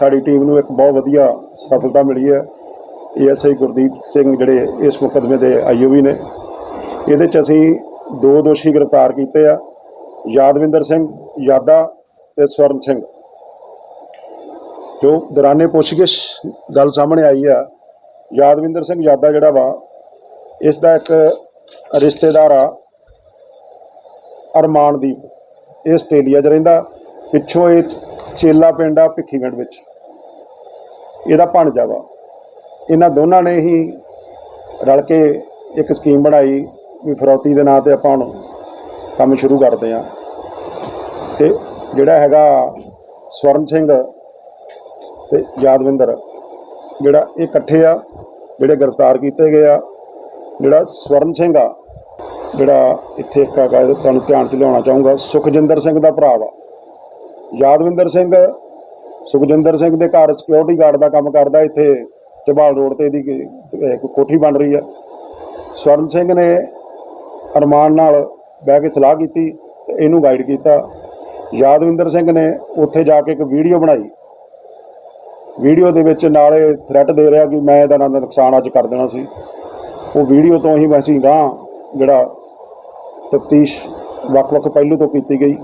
ਸਾਡੀ ਟੀਮ ਨੂੰ ਇੱਕ ਬਹੁਤ ਵਧੀਆ ਸਫਲਤਾ ਮਿਲੀ ਹੈ। ਏਐਸਆਈ ਗੁਰਦੀਪ ਸਿੰਘ ਜਿਹੜੇ ਇਸ ਮੁਕੱਦਮੇ ਦੇ ਆਈਓਵੀ ਨੇ। ਇਹਦੇ ਚ ਅਸੀਂ ਦੋ ਦੋਸ਼ੀ ਗ੍ਰਿਫਤਾਰ ਕੀਤੇ ਆ, ਯਾਦਵਿੰਦਰ ਸਿੰਘ ਯਾਦਾ ਤੇ ਸਵਰਨ ਸਿੰਘ। ਜੋ ਦੌਰਾਨੇ ਪੁੱਛਗਿੱਛ ਗੱਲ ਸਾਹਮਣੇ ਆਈ ਆ, ਯਾਦਵਿੰਦਰ ਸਿੰਘ ਯਾਦਾ ਜਿਹੜਾ ਵਾ, ਇਸ ਦਾ ਇੱਕ ਰਿਸ਼ਤੇਦਾਰ ਆ, ਅਰਮਾਨਦੀਪ। ਇਹ ਆਸਟ੍ਰੇਲੀਆ 'ਚ ਰਹਿੰਦਾ, ਪਿੱਛੋਂ ਇਹ ਚੇਲਾ ਪਿੰਡ ਆ ਭਿੱਖੀਗੜ੍ਹ ਵਿੱਚ। ਇਹਦਾ ਭਾਣਜਾ ਵਾ ਇਹਨਾਂ ਦੋਨਾਂ ਨੇ ਹੀ ਰਲ ਕੇ ਇੱਕ ਸਕੀਮ ਬਣਾਈ ਵੀ ਫਰੌਤੀ ਦੇ ਨਾਂ ਤੇ ਆਪਾਂ ਹੁਣ ਕੰਮ ਸ਼ੁਰੂ ਕਰਦੇ ਆ ਤੇ ਜਿਹੜਾ ਹੈਗਾ ਸਵਰਨ ਸਿੰਘ ਤੇ ਯਾਦਵਿੰਦਰ, ਜਿਹੜਾ ਇਹ ਇਕੱਠੇ ਆ, ਜਿਹੜੇ ਗ੍ਰਿਫਤਾਰ ਕੀਤੇ ਗਏ ਆ, ਜਿਹੜਾ ਸਵਰਨ ਸਿੰਘ ਆ, ਜਿਹੜਾ ਇੱਥੇ ਇੱਕ ਹੈਗਾ ਤੁਹਾਨੂੰ ਧਿਆਨ ਚ ਲਿਆਉਣਾ ਚਾਹੂੰਗਾ, ਸੁਖਜਿੰਦਰ ਸਿੰਘ ਦਾ ਭਰਾ ਵਾ। ਯਾਦਵਿੰਦਰ ਸਿੰਘ ਸੁਖਜਿੰਦਰ ਸਿੰਘ ਦੇ ਘਰ ਸਿਕਿਉਰਿਟੀ ਗਾਰਡ ਦਾ ਕੰਮ ਕਰਦਾ ਇੱਥੇ ਚਬਾਲ ਰੋਡ ਤੇ ਇਹਦੀ ਕੋਠੀ ਬਣ ਰਹੀ ਹੈ। ਸਵਰਨ ਸਿੰਘ ਨੇ ਅਰਮਾਨ ਨਾਲ ਬਹਿ ਕੇ ਸਲਾਹ ਕੀਤੀ ਤੇ ਇਹਨੂੰ ਗਾਈਡ ਕੀਤਾ। ਯਾਦਵਿੰਦਰ ਸਿੰਘ ਨੇ ਉੱਥੇ ਜਾ ਕੇ ਇੱਕ ਵੀਡੀਓ ਬਣਾਈ। ਵੀਡੀਓ ਦੇ ਵਿੱਚ ਨਾਲੇ ਥ੍ਰੈਟ ਦੇ ਰਿਹਾ ਕਿ ਮੈਂ ਇਹਦਾ ਨਾਲ ਨੁਕਸਾਨ ਅੱਜ ਕਰ ਦੇਣਾ ਸੀ। ਉਹ ਵੀਡੀਓ ਤੋਂ ਹੀ ਅਸੀਂ ਗਾਂ ਜਿਹੜਾ ਤਫਤੀਸ਼ ਵੱਖ-ਵੱਖ ਪਹਿਲੂ ਤੋਂ ਕੀਤੀ ਗਈ,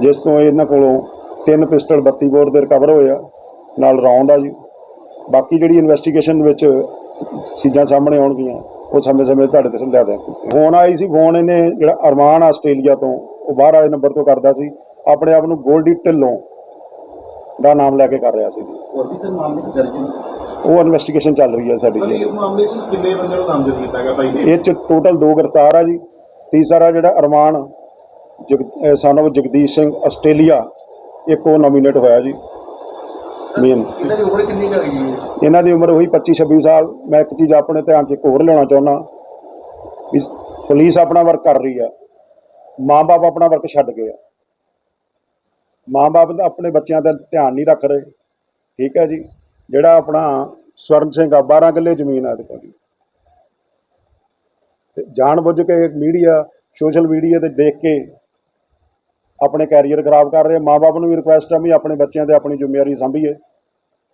ਜਿਸ ਤੋਂ ਇਹਨਾਂ ਕੋਲੋਂ ਤਿੰਨ ਪਿਸਟਲ 32 ਬੋਰ ਦੇ ਰਿਕਵਰ ਹੋਏ ਆ ਨਾਲ ਰੌਂਡ ਆ ਜੀ। ਬਾਕੀ ਜਿਹੜੀ ਇਨਵੈਸਟੀਗੇਸ਼ਨ ਵਿੱਚ ਚੀਜ਼ਾਂ ਸਾਹਮਣੇ ਆਉਣਗੀਆਂ ਉਹ ਸਮੇਂ-ਸਮੇਂ ਤੁਹਾਡੇ ਤੇ ਲਿਆ ਦਿਆਂਗੇ। ਫੋਨ ਆਈ ਸੀ ਫੋਨ ਇਹਨੇ ਜਿਹੜਾ ਅਰਮਾਨ ਆਸਟ੍ਰੇਲੀਆ ਤੋਂ ਉਹ ਬਾਹਰ ਵਾਲੇ ਨੰਬਰ ਤੋਂ ਕਰਦਾ ਸੀ। ਆਪਣੇ ਆਪ ਨੂੰ ਗੋਲਡੀ ਢਿੱਲੋਂ ਦਾ ਨਾਮ ਲੈ ਕੇ ਕਰ ਰਿਹਾ ਸੀ ਹੋਰ ਵੀ ਸਰ ਮਾਮਲੇ ਚ ਦਰਜ ਨੇ? ਉਹ ਇਨਵੈਸਟੀਗੇਸ਼ਨ ਚੱਲ ਰਹੀ ਹੈ ਸਾਡੀ ਸਰ ਜੀ। ਇਸ ਮਾਮਲੇ 'ਚ ਕਿੰਨੇ ਬੰਦੇ ਨੂੰ ਨਾਮਜ਼ਦ ਕੀਤਾ ਗਿਆ ਭਾਈ ਨੇ? ਇਹ ਚ ਟੋਟਲ ਦੋ ਗ੍ਰਿਫਤਾਰ ਆ ਜੀ। ਤੀਸਰਾ ਜਿਹੜਾ Arman Jag son of Jagdish Singh Australia ਇੱਕ ਉਹ ਨੋਮੀਨੇਟ ਹੋਇਆ ਜੀ ਮੇਨ ਇਹਨਾਂ ਦੀ ਉਮਰ ਕਿੰਨੀ ਕੁ ਹੈਗੀ ਹੈ ਇਹਨਾਂ ਦੀ ਉਮਰ ਹੋਈ 25 26 ਸਾਲ। ਮੈਂ ਇੱਕ ਚੀਜ਼ ਆਪਣੇ ਧਿਆਨ 'ਚ ਇੱਕ ਹੋਰ ਲਿਆਉਣਾ ਚਾਹੁੰਦਾ ਵੀ ਪੁਲਿਸ ਆਪਣਾ ਵਰਕ ਕਰ ਰਹੀ ਆ। ਮਾਂ-ਬਾਪ ਆਪਣਾ ਵਰਕ ਛੱਡ ਗਏ ਆ। ਮਾਂ-ਬਾਪ ਆਪਣੇ ਬੱਚਿਆਂ ਦਾ ਧਿਆਨ ਨਹੀਂ ਰੱਖ ਰਹੇ। ਠੀਕ ਹੈ ਜੀ। ਜਿਹੜਾ ਆਪਣਾ ਸਵਰਨ ਸਿੰਘ ਆ 12 ਕਿੱਲੇ ਜ਼ਮੀਨ ਆ ਇਹਦੇ ਕੋਲ ਤੇ ਜਾਣ ਬੁੱਝ ਕੇ ਮੀਡੀਆ ਸੋਸ਼ਲ ਮੀਡੀਆ ਤੇ ਦੇਖ ਕੇ ਆਪਣੇ ਕੈਰੀਅਰ ਖਰਾਬ ਕਰ ਰਹੇ ਮਾਂ-ਬਾਪ ਨੂੰ ਵੀ ਰਿਕੁਐਸਟ ਆ ਵੀ ਆਪਣੇ ਬੱਚਿਆਂ ਤੇ ਆਪਣੀ ਜ਼ਿੰਮੇਵਾਰੀ ਸੰਭੀਏ।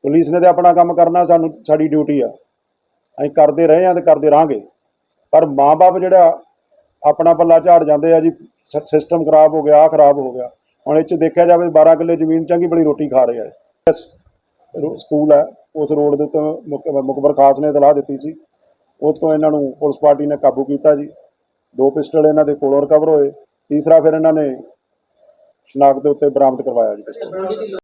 ਪੁਲਿਸ ਨੇ ਤੇ ਆਪਣਾ ਕੰਮ ਕਰਨਾ, ਸਾਨੂੰ, ਸਾਡੀ ਡਿਊਟੀ ਆ। ਅਸੀਂ ਕਰਦੇ ਰਹੇ ਆ ਤੇ ਕਰਦੇ ਰਹਾਂਗੇ। ਪਰ ਮਾਪੇ ਜਿਹੜਾ ਆਪਣਾ ਪੱਲਾ ਝਾੜ ਜਾਂਦੇ ਆ ਜੀ ਸਿਸਟਮ ਖਰਾਬ ਹੋ ਗਿਆ ਆ ਖਰਾਬ ਹੋ ਗਿਆ। ਹੁਣ ਇਹ ਚ ਦੇਖਿਆ ਜਾਵੇ 12 ਕਿੱਲੇ ਜ਼ਮੀਨ ਚੰਗੀ ਬੜੀ ਰੋਟੀ ਖਾ ਰਿਹਾ ਆ। ਸਕੂਲ ਹੈ, ਉਸ ਰੋਡ ਦੇ ਉੱਤੇ ਮੁਕ- ਮੁਕਬਰ ਖਾਸ ਨੇ ਇਤਲਾਹ ਦਿੱਤੀ ਸੀ। ਉਸ ਤੋਂ ਇਹਨਾਂ ਨੂੰ ਪੁਲਿਸ ਪਾਰਟੀ ਨੇ ਕਾਬੂ ਕੀਤਾ ਜੀ। ਦੋ ਪਿਸਟਲ ਇਹਨਾਂ ਦੇ ਕੋਲੋਂ ਰਿਕਵਰ ਹੋਏ। ਤੀਸਰਾ ਫਿਰ ਇਹਨਾਂ ਨੇ ਸ਼ਨਾਖਤ ਦੇ ਉੱਤੇ ਬਰਾਮਦ ਕਰਵਾਇਆ ਜੀ